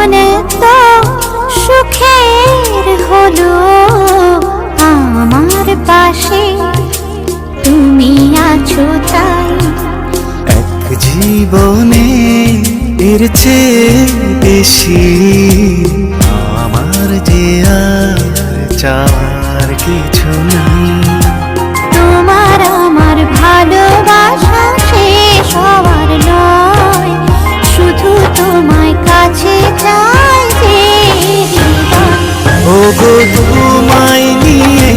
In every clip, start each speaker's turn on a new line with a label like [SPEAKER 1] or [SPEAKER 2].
[SPEAKER 1] জীবন তো সুখের হলো আমার পাশে। তুমি আছো তাই।
[SPEAKER 2] এক জীবনে এর চেয়ে বেশি আমার যে আর চার কিছু নেই।
[SPEAKER 1] তোমায়
[SPEAKER 2] নিয়ে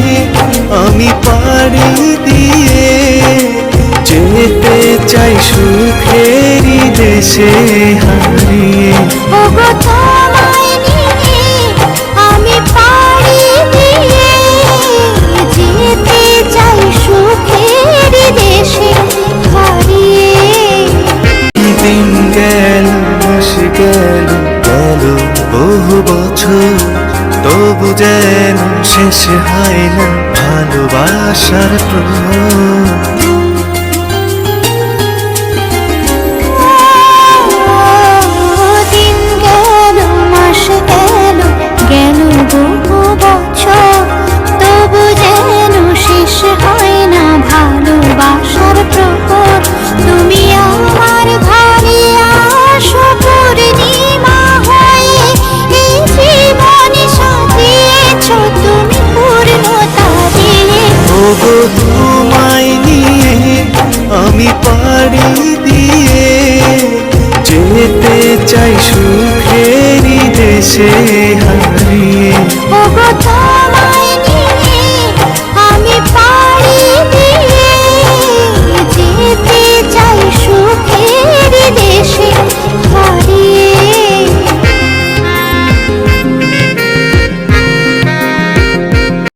[SPEAKER 2] আমি পাড়ি দিয়ে যেতে চাই
[SPEAKER 1] সুখের দেশে হারিয়ে।
[SPEAKER 2] গেল মাস গেল গেল বহু বছর তবু যেন শেষ হয় না ভালোবাসার প্রহর। ওগো তোমায় নিয়ে আমি পাড়ি দিয়ে যেতে চাই সুখেরই দেশে।